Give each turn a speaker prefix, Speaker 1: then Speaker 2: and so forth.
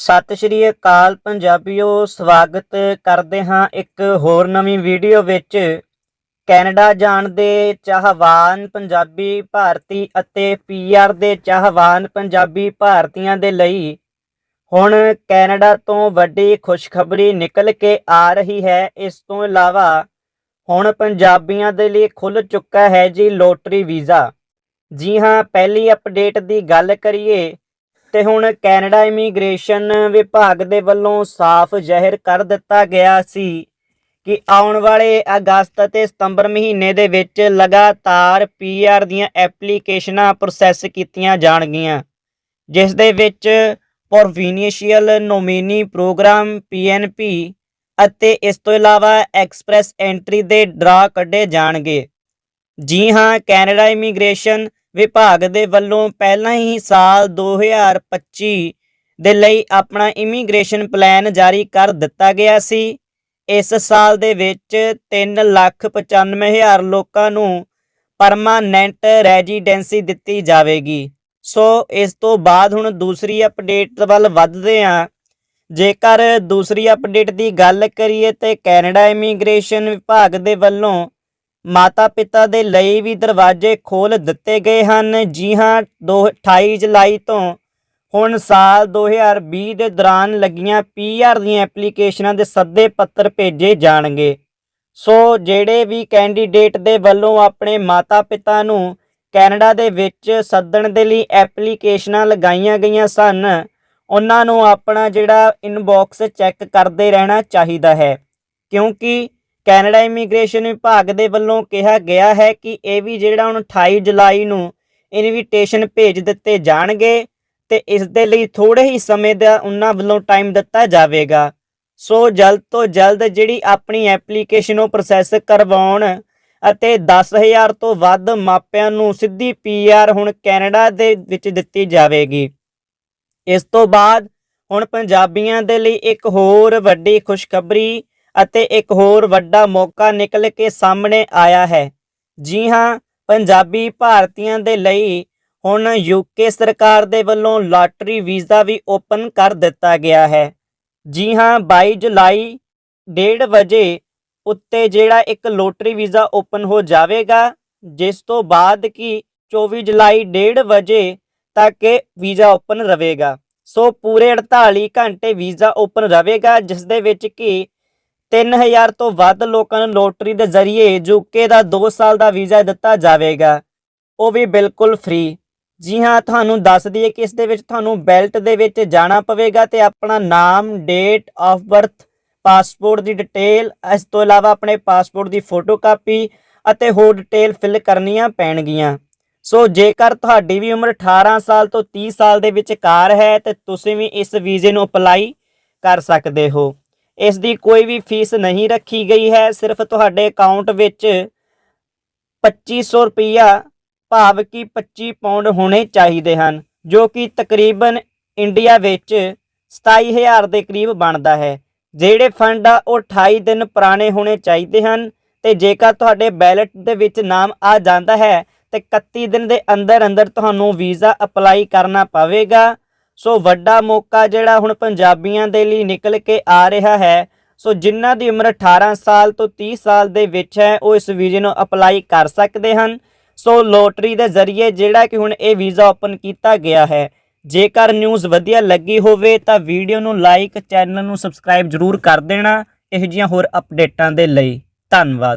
Speaker 1: ਸਤਿ ਸ਼੍ਰੀ ਅਕਾਲ ਪੰਜਾਬੀਓ, ਸਵਾਗਤ ਕਰਦੇ ਹਾਂ ਇੱਕ ਹੋਰ ਨਵੀਂ ਵੀਡੀਓ ਵਿੱਚ। ਕੈਨੇਡਾ ਜਾਣ ਦੇ ਚਾਹਵਾਨ ਪੰਜਾਬੀ ਭਾਰਤੀ ਅਤੇ ਪੀਆਰ ਦੇ ਚਾਹਵਾਨ ਪੰਜਾਬੀ ਭਾਰਤੀਆਂ ਦੇ ਲਈ ਹੁਣ ਕੈਨੇਡਾ ਤੋਂ ਵੱਡੀ ਖੁਸ਼ਖਬਰੀ ਨਿਕਲ ਕੇ ਆ ਰਹੀ ਹੈ। ਇਸ ਤੋਂ ਇਲਾਵਾ ਹੁਣ ਪੰਜਾਬੀਆਂ ਦੇ ਲਈ ਖੁੱਲ ਚੁੱਕਾ ਹੈ ਜੀ ਲੋਟਰੀ ਵੀਜ਼ਾ। ਜੀ ਹਾਂ, ਪਹਿਲੀ ਅਪਡੇਟ ਦੀ ਗੱਲ ਕਰੀਏ ਤੇ ਹੁਣ ਕੈਨੇਡਾ ਇਮੀਗ੍ਰੇਸ਼ਨ ਵਿਭਾਗ ਦੇ ਵੱਲੋਂ ਸਾਫ਼ ਜ਼ਾਹਿਰ ਕਰ ਦਿੱਤਾ ਗਿਆ ਸੀ ਕਿ ਆਉਣ ਵਾਲੇ ਅਗਸਤ ਅਤੇ ਸਤੰਬਰ ਮਹੀਨੇ ਦੇ ਵਿੱਚ ਲਗਾਤਾਰ ਪੀਆਰ ਦੀਆਂ ਐਪਲੀਕੇਸ਼ਨਾਂ ਪ੍ਰੋਸੈਸ ਕੀਤੀਆਂ ਜਾਣਗੀਆਂ, ਜਿਸ ਦੇ ਵਿੱਚ ਪ੍ਰੋਵੀਨੀਸ਼ੀਅਲ ਨੋਮੀਨੀ ਪ੍ਰੋਗਰਾਮ ਪੀਐਨਪੀ ਅਤੇ ਇਸ ਤੋਂ ਇਲਾਵਾ ਐਕਸਪ੍ਰੈਸ ਐਂਟਰੀ ਦੇ ਡਰਾ ਕੱਢੇ ਜਾਣਗੇ। ਜੀ ਹਾਂ, ਕੈਨੇਡਾ ਇਮੀਗ੍ਰੇਸ਼ਨ ਵਿਭਾਗ ਦੇ ਵੱਲੋਂ ਪਹਿਲਾਂ ਹੀ ਸਾਲ 2025 ਦੇ ਲਈ ਆਪਣਾ ਇਮੀਗ੍ਰੇਸ਼ਨ ਪਲਾਨ ਜਾਰੀ ਕਰ ਦਿੱਤਾ ਗਿਆ ਸੀ। ਇਸ ਸਾਲ ਦੇ ਵਿੱਚ 395000 ਲੋਕਾਂ ਨੂੰ ਪਰਮਾਨੈਂਟ ਰੈਜ਼ੀਡੈਂਸੀ ਦਿੱਤੀ ਜਾਵੇਗੀ। ਸੋ, ਇਸ ਤੋਂ ਬਾਅਦ ਹੁਣ ਦੂਸਰੀ ਅਪਡੇਟ ਵੱਲ ਵੱਧਦੇ ਹਾਂ। ਜੇਕਰ ਦੂਸਰੀ ਅਪਡੇਟ ਦੀ ਗੱਲ ਕਰੀਏ ਤੇ ਕੈਨੇਡਾ ਇਮੀਗ੍ਰੇਸ਼ਨ ਵਿਭਾਗ ਦੇ ਵੱਲੋਂ ਮਾਤਾ ਪਿਤਾ ਦੇ ਲਈ ਵੀ ਦਰਵਾਜ਼ੇ ਖੋਲ ਦਿੱਤੇ ਗਏ ਹਨ। ਜੀ ਹਾਂ, ਦੋ 28 ਜੁਲਾਈ ਤੋਂ ਹੁਣ ਸਾਲ 2020 ਦੇ ਦੌਰਾਨ ਲੱਗੀਆਂ ਪੀਆਰ ਦੀਆਂ ਐਪਲੀਕੇਸ਼ਨਾਂ ਦੇ ਸੱਦੇ ਪੱਤਰ ਭੇਜੇ ਜਾਣਗੇ। ਸੋ ਜਿਹੜੇ ਵੀ ਕੈਂਡੀਡੇਟ ਦੇ ਵੱਲੋਂ ਆਪਣੇ ਮਾਤਾ ਪਿਤਾ ਨੂੰ ਕੈਨੇਡਾ ਦੇ ਵਿੱਚ ਸੱਦਣ ਦੇ ਲਈ ਐਪਲੀਕੇਸ਼ਨਾਂ ਲਗਾਈਆਂ ਗਈਆਂ ਸਨ, ਉਹਨਾਂ ਨੂੰ ਆਪਣਾ ਜਿਹੜਾ ਇਨਬਾਕਸ ਚੈੱਕ ਕਰਦੇ ਰਹਿਣਾ ਚਾਹੀਦਾ ਹੈ। ਕਿਉਂਕਿ ਕੈਨੇਡਾ ਇਮੀਗ੍ਰੇਸ਼ਨ ਵਿਭਾਗ ਦੇ ਵੱਲੋਂ ਕਿਹਾ ਗਿਆ ਹੈ ਕਿ ਇਹ ਵੀ ਜਿਹੜਾ ਹੁਣ 28 ਜੁਲਾਈ ਨੂੰ ਇਨਵੀਟੇਸ਼ਨ ਭੇਜ ਦਿੱਤੇ ਜਾਣਗੇ ਤੇ ਇਸ ਦੇ ਲਈ ਥੋੜੇ ਹੀ ਸਮੇਂ ਦਾ ਉਹਨਾਂ ਵੱਲੋਂ ਟਾਈਮ ਦਿੱਤਾ ਜਾਵੇਗਾ। ਸੋ ਜਲਦ ਤੋਂ ਜਲਦ ਜਿਹੜੀ ਆਪਣੀ ਐਪਲੀਕੇਸ਼ਨ ਉਹ ਪ੍ਰੋਸੈਸ ਕਰਵਾਉਣ ਅਤੇ 10000 ਤੋਂ ਵੱਧ ਮਾਪਿਆਂ ਨੂੰ ਸਿੱਧੀ ਪੀਆਰ ਹੁਣ ਕੈਨੇਡਾ ਦੇ ਵਿੱਚ ਦਿੱਤੀ ਜਾਵੇਗੀ। ਇਸ ਤੋਂ ਬਾਅਦ ਹੁਣ ਪੰਜਾਬੀਆਂ ਦੇ ਲਈ ਇੱਕ ਹੋਰ ਵੱਡੀ ਖੁਸ਼ਖਬਰੀ ਅਤੇ ਇੱਕ ਹੋਰ ਵੱਡਾ ਮੌਕਾ ਨਿਕਲ ਕੇ ਸਾਹਮਣੇ ਆਇਆ ਹੈ। ਜੀ ਹਾਂ, ਪੰਜਾਬੀ ਭਾਰਤੀਆਂ ਦੇ ਲਈ ਹੁਣ ਯੂਕੇ ਸਰਕਾਰ ਦੇ ਵੱਲੋਂ ਲਾਟਰੀ ਵੀਜ਼ਾ ਵੀ ਓਪਨ ਕਰ ਦਿੱਤਾ ਗਿਆ ਹੈ। ਜੀ ਹਾਂ 22 ਜੁਲਾਈ 1:30 ਵਜੇ ਉੱਤੇ ਜਿਹੜਾ ਇੱਕ ਲੋਟਰੀ ਵੀਜ਼ਾ ਓਪਨ ਹੋ ਜਾਵੇਗਾ, ਜਿਸ ਤੋਂ ਬਾਅਦ ਕੀ 24 ਜੁਲਾਈ 1:30 ਵਜੇ ਤੱਕ ਇਹ ਵੀਜ਼ਾ ਓਪਨ ਰਹੇਗਾ। ਸੋ ਪੂਰੇ 48 ਘੰਟੇ ਵੀਜ਼ਾ ਓਪਨ ਰਹੇਗਾ, ਜਿਸ ਦੇ ਵਿੱਚ ਕਿ 3000 ਤੋਂ ਵੱਧ ਲੋਕਾਂ ਨੂੰ ਲੋਟਰੀ ਦੇ ਜ਼ਰੀਏ ਯੂਕੇ ਦਾ 2 ਸਾਲ ਦਾ ਵੀਜ਼ਾ ਦਿੱਤਾ ਜਾਵੇਗਾ। ਉਹ ਵੀ ਬਿਲਕੁਲ ਫ੍ਰੀ ਜੀ ਹਾਂ, ਤੁਹਾਨੂੰ ਦੱਸ ਦਈਏ ਕਿ ਇਸ ਦੇ ਵਿੱਚ ਤੁਹਾਨੂੰ ਬੈਲਟ ਦੇ ਵਿੱਚ ਜਾਣਾ ਪਵੇਗਾ ਤੇ ਆਪਣਾ ਨਾਮ ਡੇਟ ਆਫ ਬਰਥ ਪਾਸਪੋਰਟ ਦੀ ਡਿਟੇਲ ਇਸ ਤੋਂ ਇਲਾਵਾ ਆਪਣੇ ਪਾਸਪੋਰਟ ਦੀ ਫੋਟੋ ਕਾਪੀ ਅਤੇ ਹੋਰ ਡਿਟੇਲ ਫਿਲ ਕਰਨੀਆਂ ਪੈਣਗੀਆਂ। ਸੋ ਜੇਕਰ ਤੁਹਾਡੀ ਵੀ ਉਮਰ 18 ਸਾਲ ਤੋਂ 30 ਸਾਲ ਦੇ ਵਿਚਕਾਰ ਹੈ ਤੇ ਤੁਸੀਂ ਵੀ ਇਸ ਵੀਜ਼ੇ ਨੂੰ ਅਪਲਾਈ ਕਰ ਸਕਦੇ ਹੋ। ਇਸ ਦੀ ਕੋਈ ਵੀ ਫੀਸ ਨਹੀਂ ਰੱਖੀ ਗਈ ਹੈ। ਸਿਰਫ ਤੁਹਾਡੇ ਅਕਾਊਂਟ ਵਿੱਚ 2500 ਰੁਪਈਆ ਭਾਵ ਕਿ 25 ਪਾਉਂਡ ਹੋਣੇ ਚਾਹੀਦੇ ਹਨ, ਜੋ ਕਿ ਤਕਰੀਬਨ ਇੰਡੀਆ ਵਿੱਚ 27000 ਦੇ ਕਰੀਬ ਬਣਦਾ ਹੈ। ਜਿਹੜੇ ਫੰਡ ਆ, ਉਹ 28 ਦਿਨ ਪੁਰਾਣੇ ਹੋਣੇ ਚਾਹੀਦੇ ਹਨ ਤੇ ਜੇਕਰ ਤੁਹਾਡੇ ਬੈਲਟ ਦੇ ਵਿੱਚ ਨਾਮ ਆ ਜਾਂਦਾ ਹੈ ਤੇ 31 ਦਿਨ ਦੇ ਅੰਦਰ ਅੰਦਰ ਤੁਹਾਨੂੰ ਵੀਜ਼ਾ ਅਪਲਾਈ ਕਰਨਾ ਪਵੇਗਾ। ਸੋ ਵੱਡਾ ਮੌਕਾ ਜਿਹੜਾ ਹੁਣ ਪੰਜਾਬੀਆਂ ਦੇ ਲਈ ਨਿਕਲ ਕੇ ਆ ਰਿਹਾ ਹੈ। ਸੋ ਜਿਨ੍ਹਾਂ ਦੀ ਉਮਰ 18 ਸਾਲ ਤੋਂ 30 ਸਾਲ ਦੇ ਵਿੱਚ ਹੈ, ਉਹ ਇਸ ਵੀਜ਼ੇ ਨੂੰ ਅਪਲਾਈ ਕਰ ਸਕਦੇ ਹਨ। ਸੋ ਲੋਟਰੀ ਦੇ ਜ਼ਰੀਏ ਜਿਹੜਾ ਕਿ ਹੁਣ ਇਹ ਵੀਜ਼ਾ ਓਪਨ ਕੀਤਾ ਗਿਆ ਹੈ। ਜੇਕਰ ਨਿਊਜ਼ ਵਧੀਆ ਲੱਗੀ ਹੋਵੇ ਤਾਂ ਵੀਡੀਓ ਨੂੰ ਲਾਈਕ, ਚੈਨਲ ਨੂੰ ਸਬਸਕ੍ਰਾਈਬ ਜ਼ਰੂਰ ਕਰ ਦੇਣਾ। ਇਹੋ ਜਿਹੀਆਂ ਹੋਰ ਅਪਡੇਟਾਂ ਦੇ ਲਈ ਧੰਨਵਾਦ।